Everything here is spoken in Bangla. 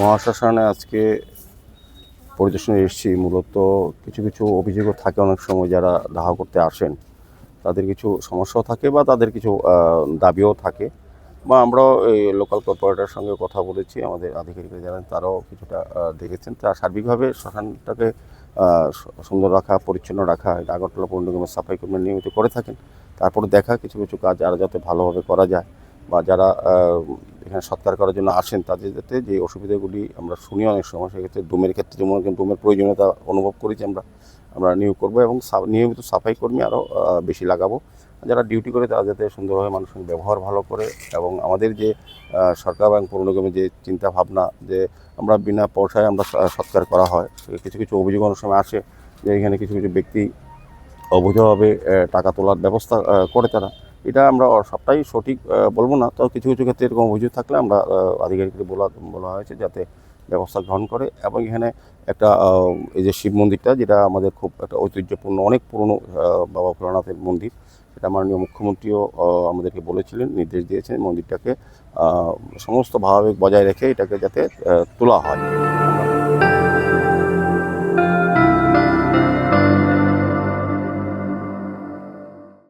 মহাশ্মশানে আজকে পরিদর্শনে এসেছি। মূলত কিছু কিছু অভিযোগও থাকে অনেক সময় যারা দাহ করতে আসেন। তাদের কিছু সমস্যাও থাকে বা তাদের কিছু দাবিও থাকে। বা আমরাও এই লোকাল কর্পোরেটরের সঙ্গে কথা বলেছি। আমাদের আধিকারিকরা জানেন, তারাও কিছুটা দেখেছেন। তা সার্বিকভাবে শ্মশানটাকে সুন্দর রাখা, পরিচ্ছন্ন রাখা আগরতলা পৌর নিগমের সাফাই কর্মী নিয়মিত করে থাকেন। তারপরে দেখা, কিছু কিছু কাজ আরও যাতে ভালোভাবে করা যায়। বা যারা এখানে সৎকার করার জন্য আসেন তাদের যাতে যে অসুবিধাগুলি আমরা শুনি অনেক সময়, সেক্ষেত্রে ডোমের ক্ষেত্রে যেমন ডোমের প্রয়োজনীয়তা অনুভব করেছি আমরা আমরা নিয়োগ করব এবং নিয়মিত সাফাই কর্মী আরও বেশি লাগাবো। যারা ডিউটি করে তারা যাতে সুন্দরভাবে মানুষের ব্যবহার ভালো করে এবং আমাদের যে সরকার এবং পৌর যে চিন্তা ভাবনা যে আমরা বিনা পয়সায় আমরা সৎকার করা হয় কিছু কিছু অভিযোগ অনেক সময় আসে যে এখানে কিছু কিছু ব্যক্তি অবৈধভাবে টাকা তোলার ব্যবস্থা করে তারা। এটা আমরা সবটাই সঠিক বলব না। তো কিছু কিছু ক্ষেত্রে এরকম অভিযোগ থাকলে আমরা আহ, আধিকারিকদের বলা বলা হয়েছে যাতে ব্যবস্থা গ্রহণ করে এবং এখানে একটা এই যে শিব মন্দিরটা যেটা আমাদের খুব একটা ঐতিহ্যপূর্ণ অনেক পুরনো বাবা ভোলানাথের মন্দির সেটা মাননীয় মুখ্যমন্ত্রীও আমাদেরকে বলেছিলেন নির্দেশ দিয়েছেন মন্দিরটাকে সমস্ত ভাবাবেগ বজায় রেখে এটাকে যাতে তোলা হয়।